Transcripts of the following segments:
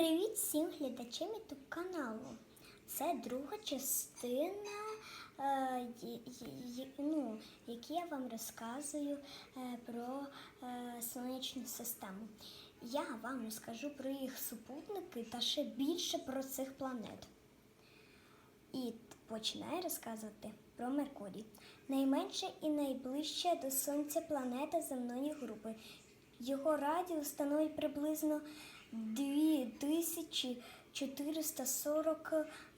Привіт всім глядачам YouTube каналу. Це друга частина, е, ну, які я вам розказую е, про е, сонячну систему. Я вам розкажу про їх супутники та ще більше про цих планет. І починаю розказувати про Меркурій. Найменша і найближча до Сонця планета земної групи. Його радіус становить приблизно 2440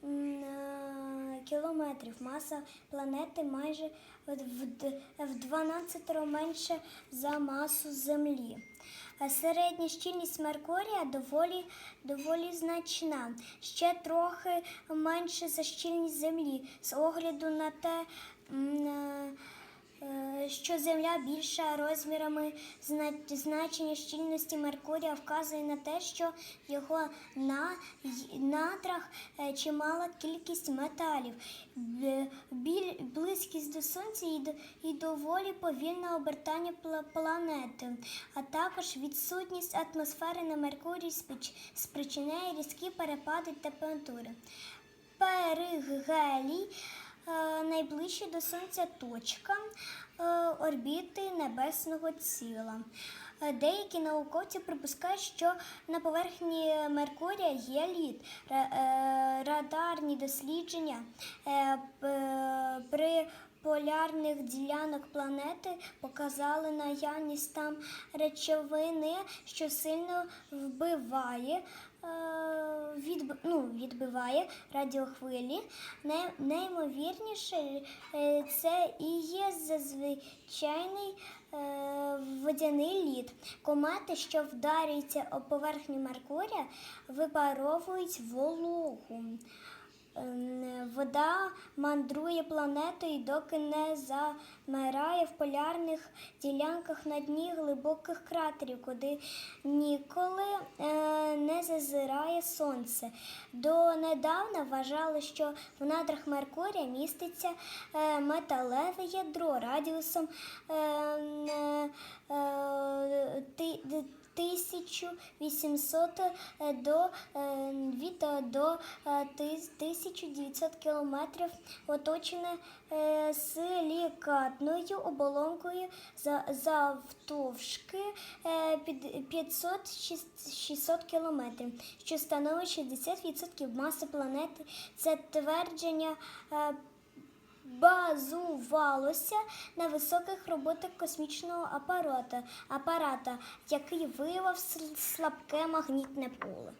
м, е, кілометрів. Маса планети майже в д- в 12 менше за масу Землі. Е, Середня щільність Меркурія доволі, доволі значна, ще трохи менше за щільність Землі. З огляду на те, е, що Земля більша розмірами, значення щільності Меркурія вказує на те, що в його на, надрах е, чимала кількість металів, біль, близькість до Сонця і, і доволі повільне обертання планети, а також відсутність атмосфери на Меркурії спричиняє різкі перепади температури. Перигелій найближча до Сонця точка е, орбіти небесного тіла. Е, Деякі науковці припускають, що на поверхні Меркурія є лід. Е, Радарні дослідження е, при полярних ділянок планети показали наявність там речовини, що сильно вбиває. Е, Відб... Ну, відбиває радіохвилі. Не... Неймовірніше, е, це і є зазвичайний е, водяний лід. Комети, що вдарюються об поверхню Меркурія, випаровують вологу. Вода мандрує планетою, доки не замирає в полярних ділянках на дні глибоких кратерів, куди ніколи зазирає сонце. Донедавна вважали, що в надрах Меркурія міститься е, металеве ядро радіусом е, е, 1800 до е, від е, до е, тис- 1900 кілометрів, оточене е, силікатною оболонкою за- завтовшки е, під 500-600 кілометрів, що становить 60% маси планети. Це твердження е, базувалося на високих роботах космічного апарата, апарата, який виявив слабке магнітне поле.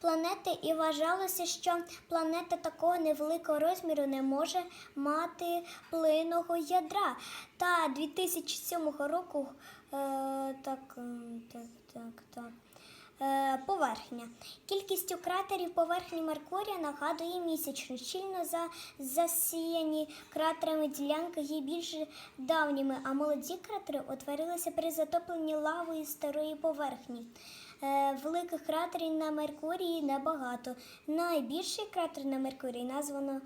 Планети і вважалося, що планета такого невеликого розміру не може мати плинного ядра. Та 2007 року е, так, так, так, так. Е, Поверхня. Кількістю кратерів поверхні Меркурія нагадує місячну. Щільно за, засіяні кратерами ділянки є більш давніми, а молоді кратери утворилися при затопленні лавою старої поверхні. Е, Великих кратерів на Меркурії небагато. Найбільший кратер на Меркурії названо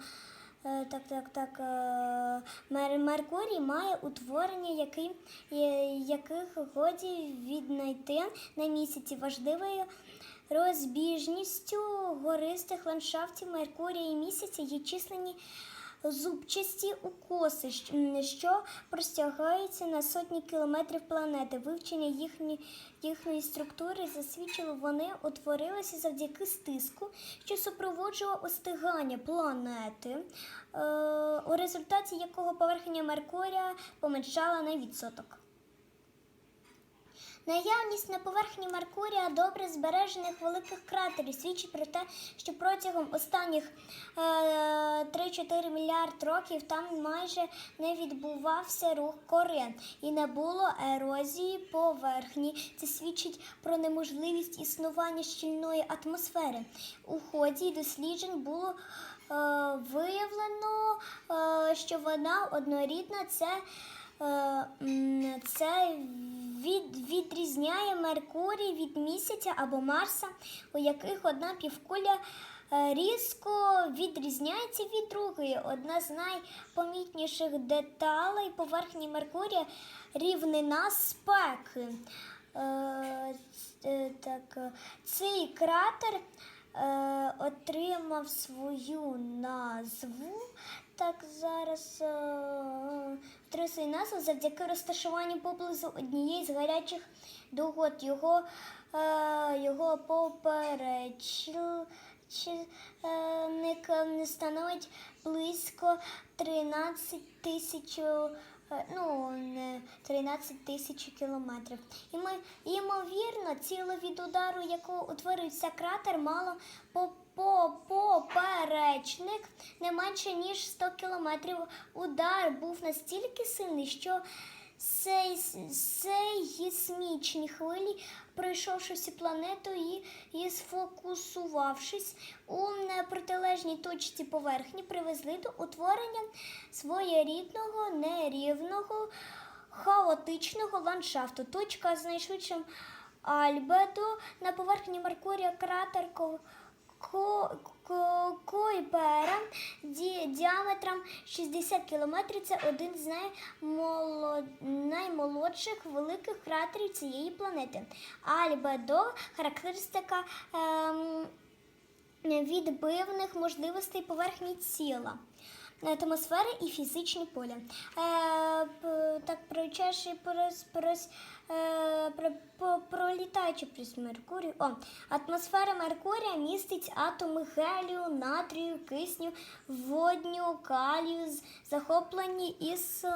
Так, так, так. е, Мер- Меркурій має утворення, е, яких годі віднайти на місяці важливою розбіжністю гористих ландшафтів Меркурія і місяця є численні зубчасті укоси, що простягаються на сотні кілометрів планети. Вивчення їхні, їхньої структури засвідчило, вони утворилися завдяки стиску, що супроводжував остигання планети, е, у результаті якого поверхня Меркурія поменшала на відсоток. Наявність на поверхні Меркурія добре збережених великих кратерів свідчить про те, що протягом останніх е, 3-4 мільярд років там майже не відбувався рух кори і не було ерозії поверхні. Це свідчить про неможливість існування щільної атмосфери. У ході досліджень було е, виявлено, е, що вона однорідна. Це Е, Це від, відрізняє Меркурій від місяця або Марса, у яких одна півкуля е, різко відрізняється від другої. Одна з найпомітніших деталей поверхні Меркурія рівнина спеки. Е, е, так, е, цей кратер е, отримав свою назву. Так, зараз е, свою назву завдяки розташуванню поблизу однієї з гарячих догод. Його, е, його поперечник е, становить близько 13 тисяч. Е, Ну, не 13 тисяч кілометрів. І ми, ймовірно, ціло від удару, якого утворився кратер, мало по, по, поперечник не менше, ніж 100 кілометрів. Удар був настільки сильний, що сейсмічні хвилі, пройшовши всю планету і, і сфокусувавшись у протилежній точці поверхні, привезли до утворення своєрідного нерівного хаотичного ландшафту. Точка з найшвидшим альбедо на поверхні Меркурія кратер Ко- ді- діаметром 60 км. Це один з наймолод... наймолодших великих кратерів цієї планети. Альбедо характеристика ем, відбивних можливостей поверхні тіла. Атмосфери і фізичні поля. Е, так, проїжджаючи порос, порос, про, по- пролітаючи плюс Меркурію. О, атмосфера Меркурія містить атоми гелію, натрію, кисню, водню, калію, захоплені із,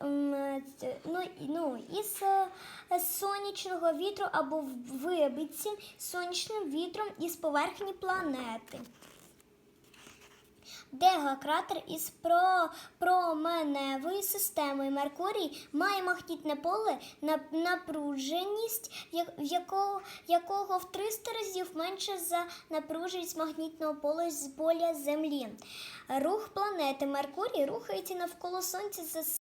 ну, ну, із е, сонячного вітру або вибитці сонячним вітром із поверхні планети. Дегакратер із про, променевою системою Меркурій має магнітне поле на напруженість, як- якого, якого в 300 разів менше за напруженість магнітного поля з поля Землі. Рух планети Меркурій рухається навколо Сонця за